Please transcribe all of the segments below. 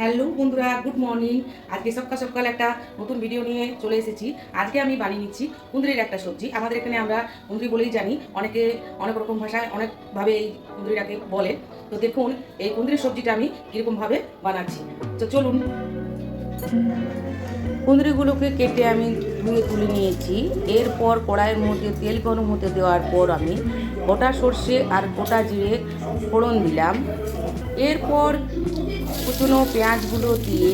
Hello বন্ধুরা, good morning. আজকে সকাল সকাল একটা নতুন ভিডিও নিয়ে চলে এসেছি। আজকে আমি বানিয়ে নিচ্ছি কুঁদরির একটা সবজি। আমাদের এখানে আমরা কুঁদরি বলেই জানি, অনেকে অনেক রকম ভাষায় অনেকভাবে এই কুঁদরিটাকে বলে। তো দেখুন, এই কুঁদরির সবজিটা আমি কীরকমভাবে বানাচ্ছি। তো চলুন। কুঁদরিগুলোকে কেটে আমি ধুয়ে তুলে নিয়েছি। এরপর কড়াইয়ের মধ্যে তেল গরম হতে দেওয়ার পর আমি গোটা সর্ষে আর গোটা জিরে ফোড়ন দিলাম। এরপর কুচনো পেঁয়াজগুলো দিয়ে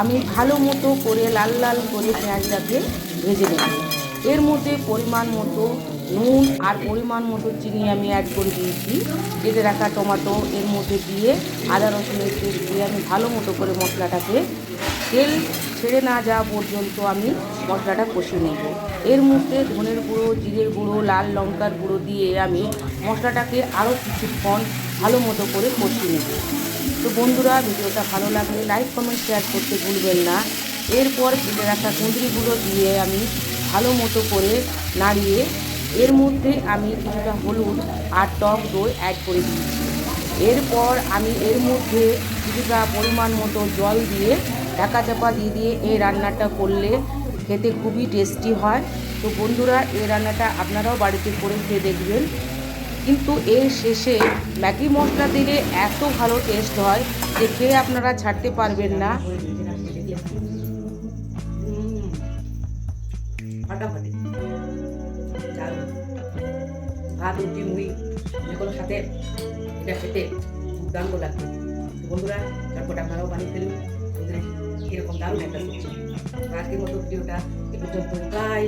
আমি ভালো মতো করে লাল লাল করে পেঁয়াজটাকে ভেজে নেব। এর মধ্যে পরিমাণ মতো নুন আর পরিমাণ মতো চিনি আমি অ্যাড করে দিয়েছি। কেটে রাখা টমেটো এর মধ্যে দিয়ে আদা রসুনের পেস্ট দিয়ে আমি ভালো মতো করে মশলাটাকে তেল ছেড়ে না যাওয়া পর্যন্ত আমি মশলাটা কষিয়ে নেব। এর মধ্যে ধনের গুঁড়ো, জিরের গুঁড়ো, লাল লঙ্কার গুঁড়ো দিয়ে আমি মশলাটাকে আরও কিছুক্ষণ ভালো মতো করে কষিয়ে নেব। তো বন্ধুরা, ভিডিওটা ভালো লাগলে লাইক, কমেন্ট, শেয়ার করতে ভুলবেন না। এরপর কেটে রাখা কুঁদরিগুলো দিয়ে আমি ভালো মতো করে নাড়িয়ে এর মধ্যে আমি কিছুটা হলুদ আর টক দই অ্যাড করে দিয়েছি এরপর আমি এর মধ্যে কিছুটা পরিমাণ মতো জল দিয়ে ঢাকা চাপা দিয়ে দিয়ে এই রান্নাটা করলে খেতে খুবই টেস্টি হয়। তো বন্ধুরা, এই রান্নাটা আপনারাও বাড়িতে করে খেয়ে দেখবেন। কিন্তু এর শেষে ম্যাগি মশলা দিলে এত ভালো টেস্ট হয় যে খেয়ে আপনারা ছাড়তে পারবেন না। ভাত রুটি মুড়ি যে কোনো সাথে এটা খেতে দুর্দান্ত লাগবে বন্ধুরা চটপট আপনারাও বানিয়ে ফেলুন এরকম দারুণ একটা সবজি আজকের মতো ভিডিওটা এ পর্যন্ত বাই